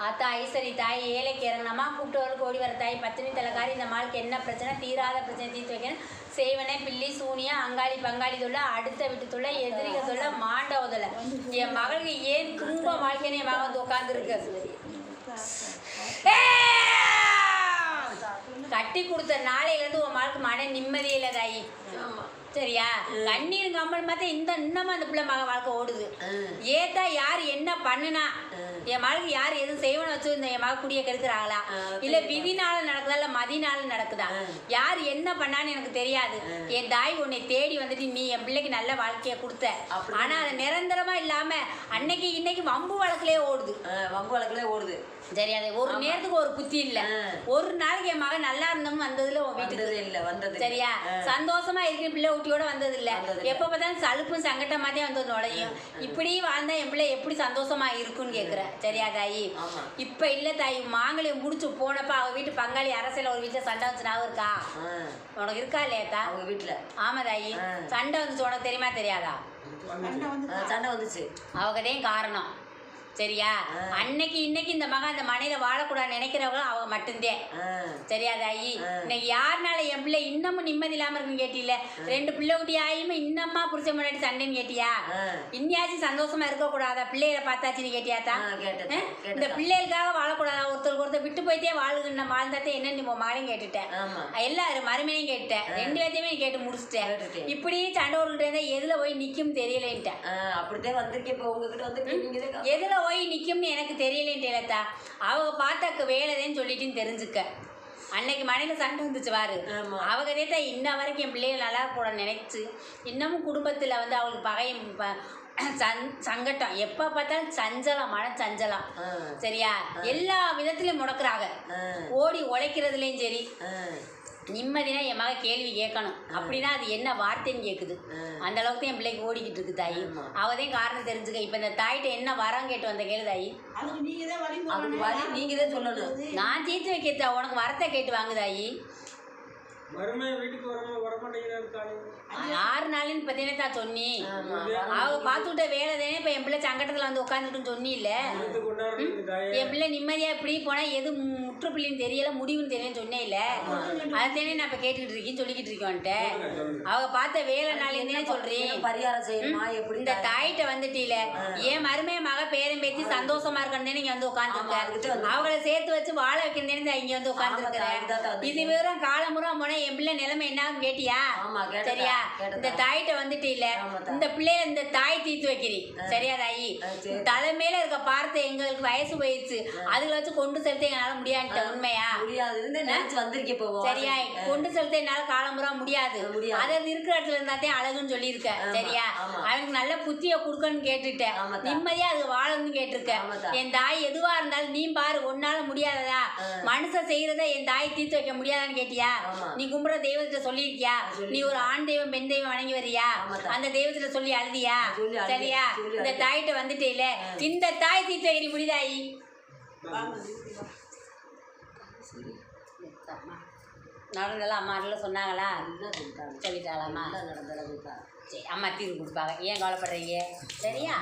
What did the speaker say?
ஆத்தா ஐஸ்வரி தாய் ஏழைக்கு இறங்கினமா கூப்பிட்டு ஓடி வர தாய் பத்தினி தலைக்காரி இந்த மாளுக்கு என்ன பிரச்சனை? தீராத பிரச்சனை தீர்த்து வைக்கணும். செய்வனே பில்லி சூனியா அங்காளி பங்காளி தொல்லை அடுத்த வீட்டு தொல்ல எதிரிக தொல்ல மாண்டவ தொல்லை என் மகளுக்கு ஏன் துன்ப வாழ்க்கைன்னு என் மகன் வந்து உட்காந்துருக்கு கட்டி கொடுத்த நாளையிலேருந்து உன் மகளுக்கு மன நிம்மதியில் இல்லை தாயி. சரியா? கண்ணீர் கம்பல் பார்த்தா இந்த இன்னமும் அந்த பிள்ளை மக வாழ்க்கை ஓடுது. ஏத்தா யார் என்ன பண்ணுனா என் மகளுக்கு யார் எதுவும் செய்வன வச்சு இந்த என் மக குடிய கெடுக்கிறாங்களா? இல்ல விதினால நடக்குதா இல்ல மதினால நடக்குதா? யார் என்ன பண்ணான்னு எனக்கு தெரியாது. என் தாய் உன்னை தேடி வந்துட்டு நீ என் பிள்ளைக்கு நல்ல வாழ்க்கைய கொடுத்த. ஆனா அது நிரந்தரமா இல்லாம அன்னைக்கு இன்னைக்கு வம்பு வழக்குலயே ஓடுது. வம்பு வழக்குல ஓடுது. சரி அது ஒரு நேரத்துக்கு ஒரு புத்தி இல்ல. ஒரு நாளைக்கு என் மகன் நல்லா இருந்தோம் வந்ததுல வீட்டுக்கு. இல்ல வந்தது. சரியா? சந்தோஷமா இருக்கிற பிள்ளை ஊட்டியோட வந்தது இல்ல எப்ப பார்த்தாலும் சலுப்பும் சங்கட்டமா தான் வந்து நுழையும். இப்படி வாழ்ந்தா என் பிள்ளை எப்படி சந்தோஷமா இருக்கும்னு கேக்குற சரியா தாயி. இப்ப இல்ல தாயி. மாங்கல்யம் முடிச்சு போனப்ப அவ வீட்டு பங்காளி அரசியல் ஒரு வீட்டுல சண்டை வந்து ஞாபகம் இருக்கா? உனக்கு இருக்கா இல்லையாத்தா அவங்க வீட்டுல ஆமா தாயி. சண்டை வந்துச்சு உனக்கு தெரியுமா தெரியாதா? சண்டை வந்துச்சு. அவங்கதான் காரணம். சரியா? அன்னைக்கு இன்னைக்கு இந்த மகன் அந்த மனையில வாழக்கூடாது நினைக்கிறவங்க அவங்க மட்டும்தான் சரியா தாயி? இன்னைக்கு யாருனால என் பிள்ளை இன்னமும் நிம்மதி இல்லாம இருக்குன்னு கேட்டில ரெண்டு பிள்ளை குட்டி ஆயுமே இன்னமா புருஷன் முன்னாடி சண்டைன்னு கேட்டியா. இன்னியாச்சும் சந்தோஷமா இருக்க கூடாதா பிள்ளைகளை பார்த்தாச்சுன்னு ஆ? இந்த. பிள்ளைகளுக்காக வாழக்கூடாதா? ஒருத்தருக்கு ஒருத்தர் விட்டு போயிட்டே வாழுகின்ற வாழ்ந்தாத்தே என்ன நீ உன் மகளையும் கேட்டுட்டேன். எல்லாரும் மருமையும் கேட்டேன் ரெண்டு பேர்த்தையுமே கேட்டு முடிச்சிட்டேன். இப்படியே சண்டை இருந்தா எதுல போய் நிக்கும் தெரியலேன்ட்டேன். அப்படித்தான் வந்திருக்கேன். இப்ப உங்ககிட்ட வந்து எதுல போய் நிக்கும்னு எனக்கு தெரியலேன்ட்டேலத்தா அவங்க பார்த்தாக்க வேலைதேன்னு சொல்லிட்டுன்னு தெரிஞ்சுக்க. அன்னைக்கு மனையில சண்டை வந்துச்சு ஆமா. அவங்க தேத்தா இன்ன வரைக்கும் என் பிள்ளைகள் நல்லா கூட நினைச்சு இன்னமும் குடும்பத்துல வந்து அவளுக்கு பகையும் சந் சங்கட்டம். எப்ப பார்த்தாலும் சஞ்சலம் மன சஞ்சலம் சரியா? எல்லா விதத்திலயும் முடக்குறாங்க. ஓடி உழைக்கிறதுலயும் சரி. நிம்மதினா என் மக கேள்வி கேட்கணும். அப்படின்னா அது என்ன வார்த்தைன்னு கேட்குது அந்த அளவுக்கு என் பிள்ளைக்கு ஓடிக்கிட்டு இருக்கு தாயி. அவதையும் காரணம் தெரிஞ்சுக்க. இப்போ இந்த தாயிட்ட என்ன வரம் கேட்டு வந்த கேளு தாயி. அதுக்கு நீங்க தான் வழி அதுக்கு வழி நீங்க தான் சொல்லணும் நான் தீர்த்து வைக்கிறதா உனக்கு வரத்தை கேட்டு வாங்கு தாயி. மருமையை வீட்டுக்கு வர வரமாட்டேங்கிறாரு காலையில் ஆறு நாளுன்னு பார்த்தீங்கன்னா தான் சொன்னி. ஆமா அவங்க பார்த்து விட்ட வேலை தானே இப்போ என் பிள்ளை சங்கடத்தில் வந்து உட்காந்துட்டுன்னு சொன்னி இல்லை என் பிள்ளை நிம்மதியாக இப்படி போனால் எது முற்றுப்புள்ளின்னு தெரியல முடிவுன்னு தெரியலன்னு சொன்னே இல்லை அதுதானே நான் இப்போ கேட்டுக்கிட்டு இருக்கேன்னு சொல்லிக்கிட்டு இருக்கோன்ட்டு அவங்க பார்த்த வேலை நாளேன்னே சொல்கிறேன் என்ன பரிகாரம் செய்யணுமா எப்படி இந்த தாயிட்ட வந்துட்டீல. ஏன் மருமைய மக பேரம் பேத்தி சந்தோஷமா இருக்கணும்னு நீங்க வந்து உட்காந்துருக்க அவங்கள சேர்த்து வச்சு வாழ வைக்கணும்னு இங்க வந்து உட்காந்துருக்கிறேன் இது வெறும் காலமுறை போனா என் பிள்ளை நிலைமை என்னன்னு கேட்டியா? சரியா. இந்த தாயிட்ட வந்துட்டீல ஆமா, தா. இந்த பிள்ளைய இந்த தாய் தீர்த்து வைக்கிறீ. சரியா தாயி. தலைமையில இருக்க பார்த்து எங்களுக்கு வயசு போயிடுச்சு அதுல வச்சு கொண்டு செலுத்த எங்களால முடியாதுட்ட உண்மையா? இப்போ உன் சரியா. கொண்டு செலுத்த என்னால காலமுறை முடியாது. முடியாது. அது இருக்கிற இடத்துல இருந்தாத்தே அழகுன்னு சொல்லியிருக்க. சரியா. அவனுக்கு நல்ல புத்திய கொடுக்கணும்னு கேட்டுட்டேன். நிம்மதியா அது வாழணும்னு கேட்டிருக்க. என் தாய் எதுவா இருந்தாலும் நீ பாரு உன்னால முடியாததா? மனுஷன் செய்யறத என் தாய் தீர்த்து வைக்க முடியாதான்னு கேட்டியா. நீ கும்புற தெய்வத்திட்ட சொல்லியிருக்கியா? நீ ஒரு ஆண் தெய்வம் பெண் தெய்வம் வணங்கி வரியா. அந்த தெய்வத்திட்ட சொல்லி அழுதியா? சரியா? இந்த. தாயிட்ட வந்துட்டேல இந்த தாய் தீர்த்து வைக்க நீ முடிதாயி? நடந்தெல்லாம் அம்மா எல்லாம் சொன்னாங்களா? சொல்லிட்டாளாம்மா. சரி அம்மா தீர்வு கொடுப்பாங்க. ஏன் கவலைப்படுறீங்க? சரியா?